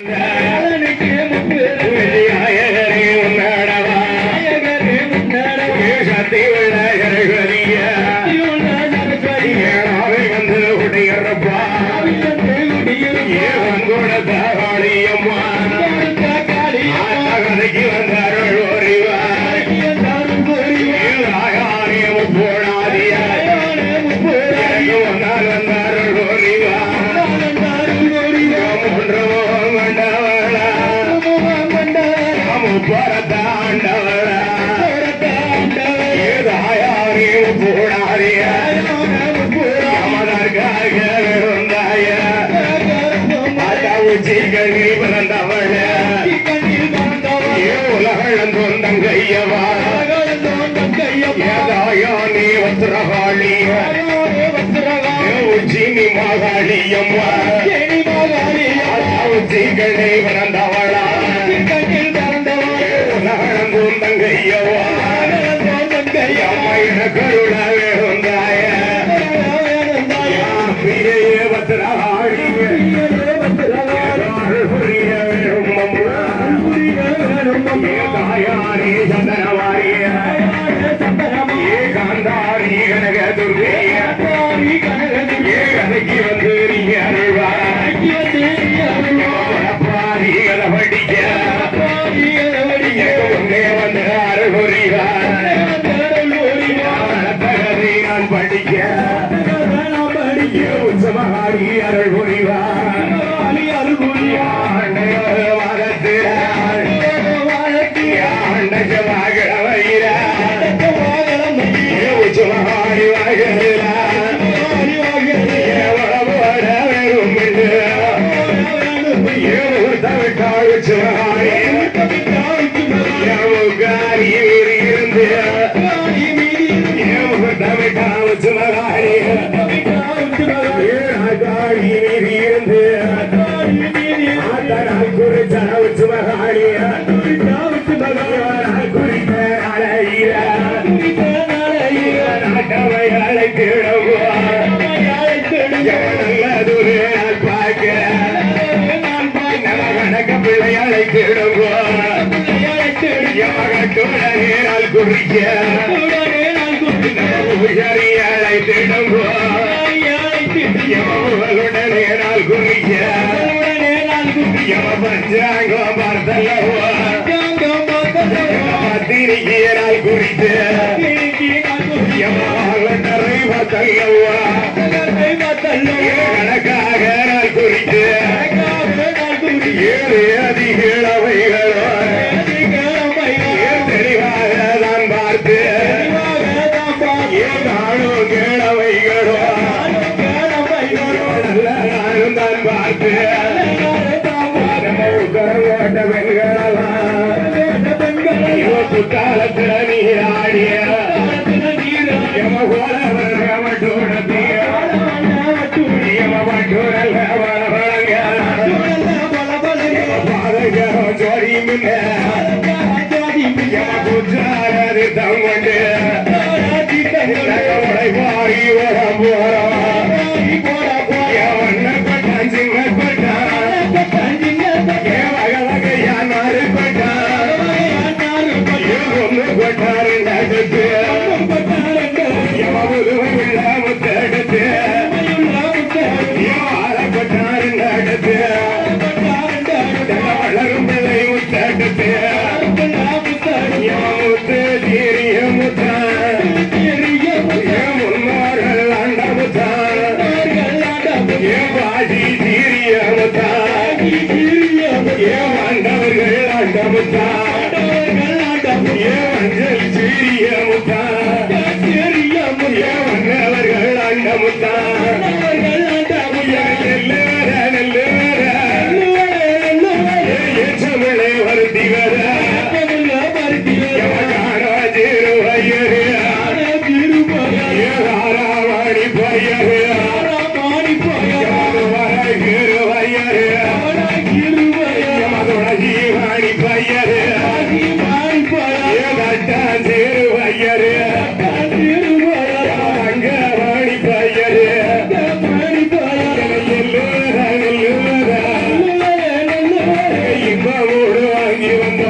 Yeah. சிகழி பிறந்தவள உலகளந்தோந்தங்கையவா ஏதாயானே வஸ்திரகாளி Uchini Makaliamma சிகழை பிறந்தவளா உலகளந்தோந்தங்கையவா அம்மையின கருளா சங்கரவாரி சங்கரவாரி ஏ காந்தாரி கனக துர்வே ஏ கனகி வந்து குடிக்க உடனே நான் குடிக்க பூஜாரி அழைத்திடம் உடனே நான் குடிக்க உடனே நான் குடிக்க பஞ்சாங்கோ பார்த்தல்லவோ. பத்திரிகைய நான் குறித்து பார்த்தல்லவா. கணக்காக நான் அதிகளவைகளோ காலத்துல நீராடிய ஜோடி மின்ன ஜோடி மின்ன குஜாரி தங்கண்டே you.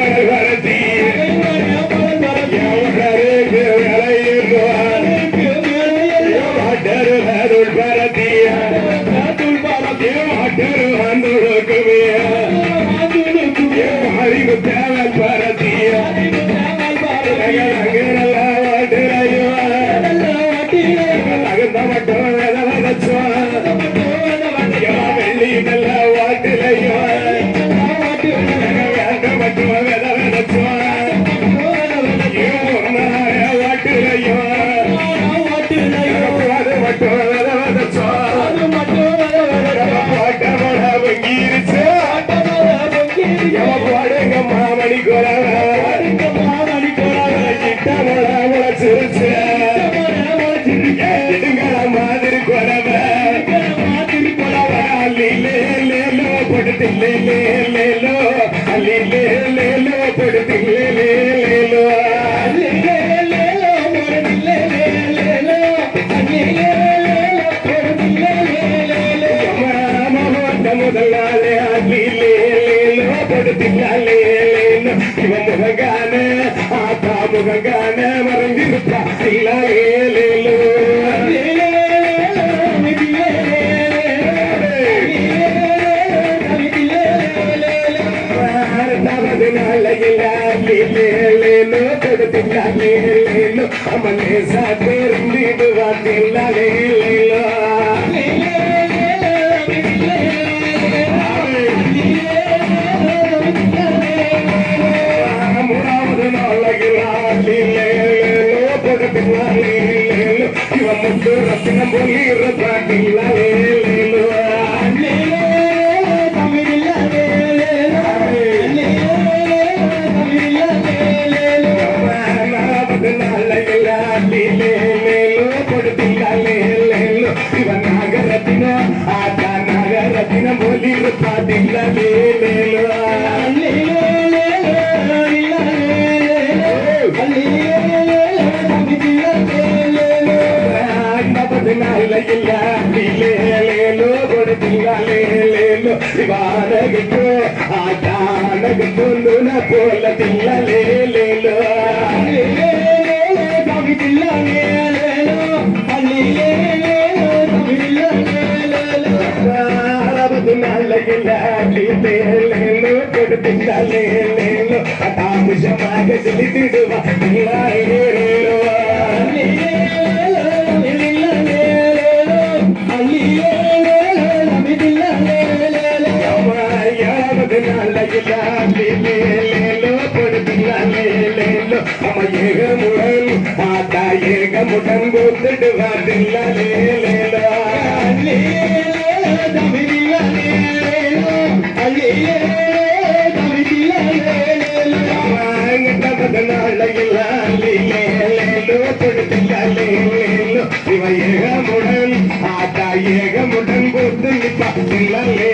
இவன் முகங்கான ஆத்தா முகங்கான மறைந்திருப்பா இளையலேலு நாளையில் கொடுத்தில்லேலோ அம்மனே சாத்து ரசிகம் சொல்லி இருப்பாட்டீங்களே தாமசமாக செலுத்திடுவா. ஏக முடன் ஆத்தா ஏக முடன் கூத்துடுவா. தில்லாலே திலங்கே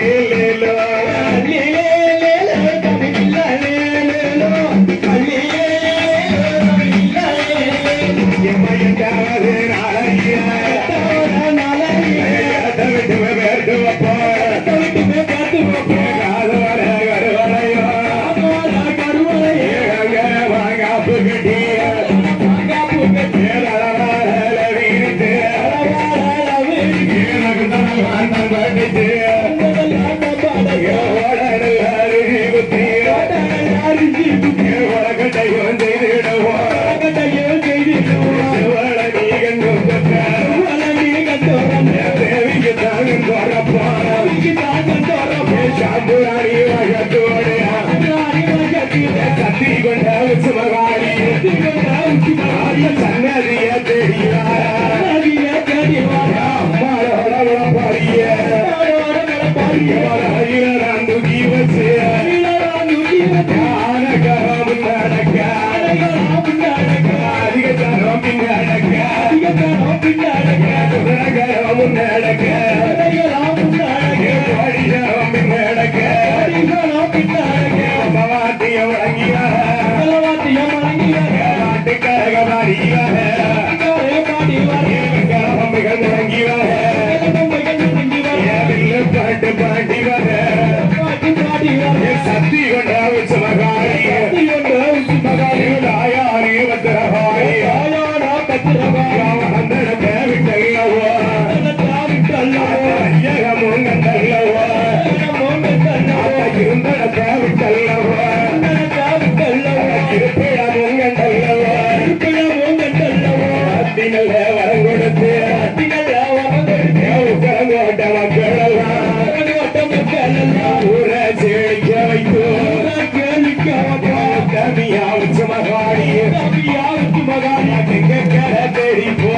எனக்கு கரதெறி போ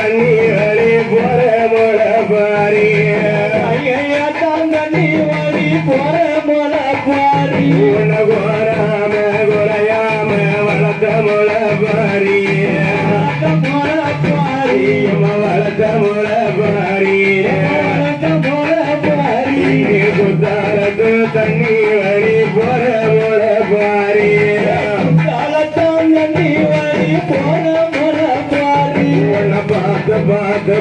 தண்ணீரடி போற மொழ பாரி. ஐயா தம் தண்ணீரடி போற மொழ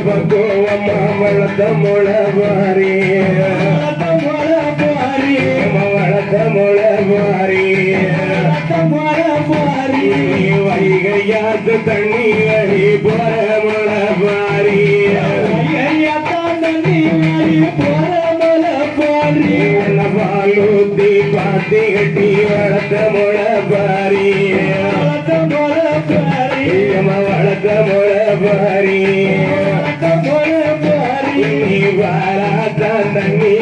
பக்குவமா வளர்த்த முளவாரி வளர்த்த முளவாரி வைகையாத்து தண்ணி வழி போற முளவாரி பாலூத்தி பாத்தி கட்டி வளர்த்த முளவாரி வளர்த்த முளவாரி வளர்த்த முளவாரி Gracias.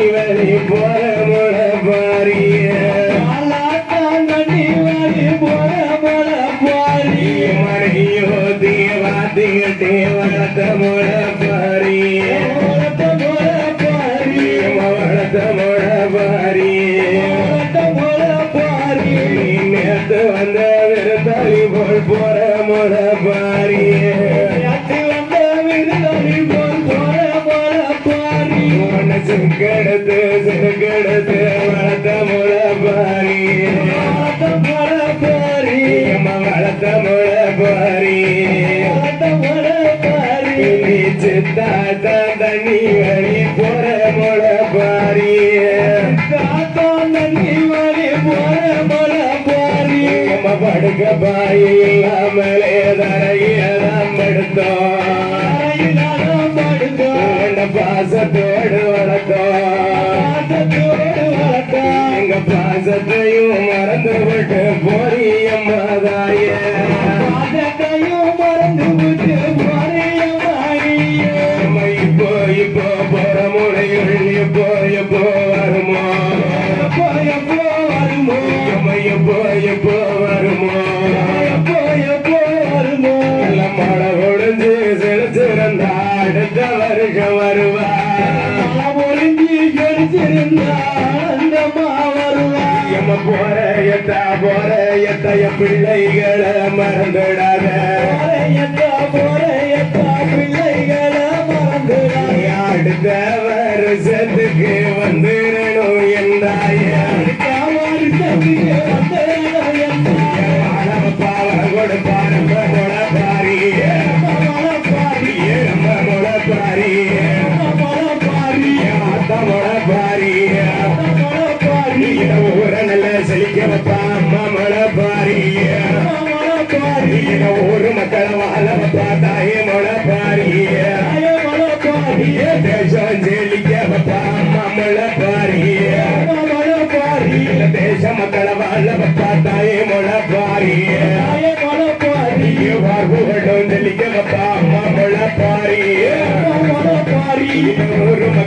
படுக்க பாய் இல்லாமலே தரையில நாம் எடுத்தோம் பாசத்தோடு வளர்த்தோம். எங்க பாசத்தையும் மறந்து விட்டு போறியம்மாதாயே போற எத்தா போற எத்த என் பிள்ளைகளை மறந்துடாத. போற எத்தா பிள்ளைகளை மறந்துடாத அடுத்த வருஷத்துக்கு வந்துடணும் என்றாய. பாவ கொடுப்பாரு பாரிய பாரிய பாரிய ஒரு மக்கள் வாழ பார்த்தாயே மழை பாரிய தேசம் ஜெயிலிக்க பார்த்தா அம்மா மழை பாரிய தேச மக்கள் வாழ பார்த்தாயே மழை பாரிய வாகுகளும் ஜெயிலிக்க பார்த்தா அம்மா மழை பாரிய ஒரு மக்கள்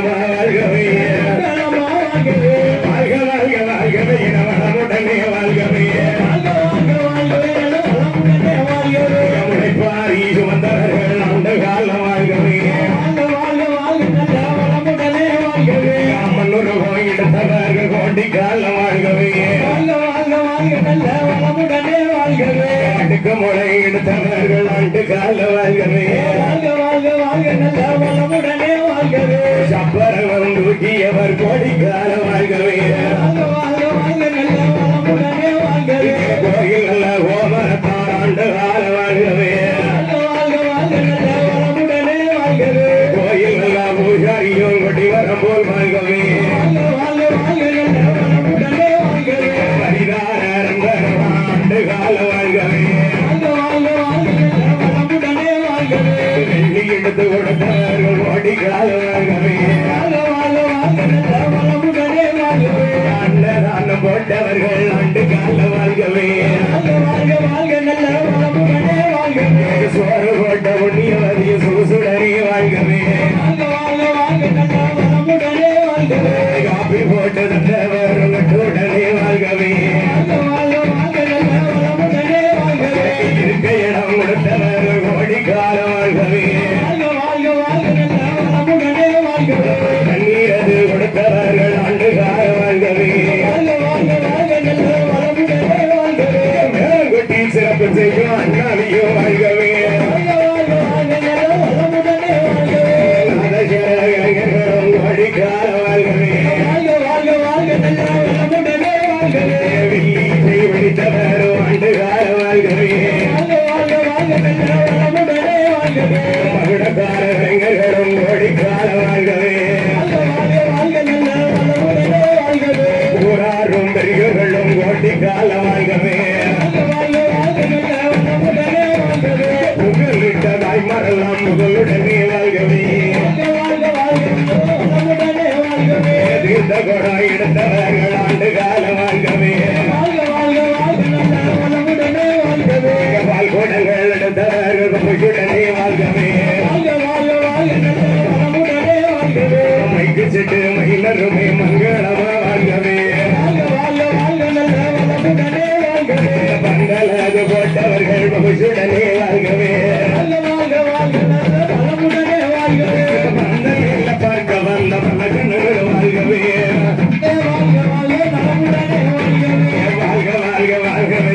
Amen. மலராய் மரலாம் புகழுடனே வாழ்கவே வாழ்க வாழ்க. வாழ்கவே தீர்த்த கொடாய் எடுத்தவர்கள் ஆண்டு காலமாக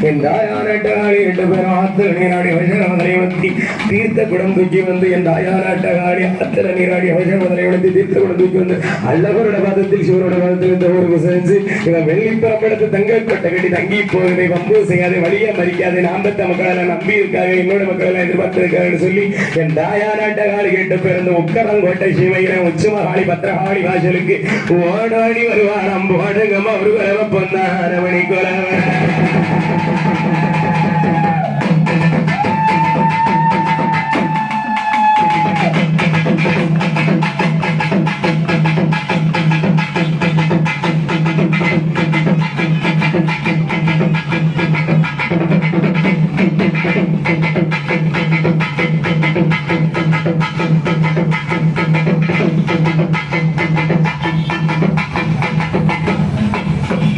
என் தாயானட்ட காளி எட்டு பேரும் ஆத்துல நீராடி வசனமதனை வத்தி தீர்த்த குடம் தூக்கி வந்து என் தாயானட்ட காளி ஆத்துல நீராடி வசனமதனை வளர்த்தி தீர்த்த குடம் தூக்கி வந்து அல்லவரோட பாதத்தில் சிவரோட பாதத்தில் இந்த ஊருக்கு செஞ்சு இவன் வெள்ளி தங்க கொட்டை கட்டி தங்கி போகுதை வம்பு செய்யாதே வழிய மறிக்காதே நாம்பத்த மக்கள் நம்பி இருக்காங்க என்னோட மக்கள் எதிர்பார்த்திருக்காங்கன்னு சொல்லி என் கேட்டு பிறந்த உக்கரங்கோட்டை பத்திரகாளி வாசலுக்கு ஒரு வரவ பொன்னார மணி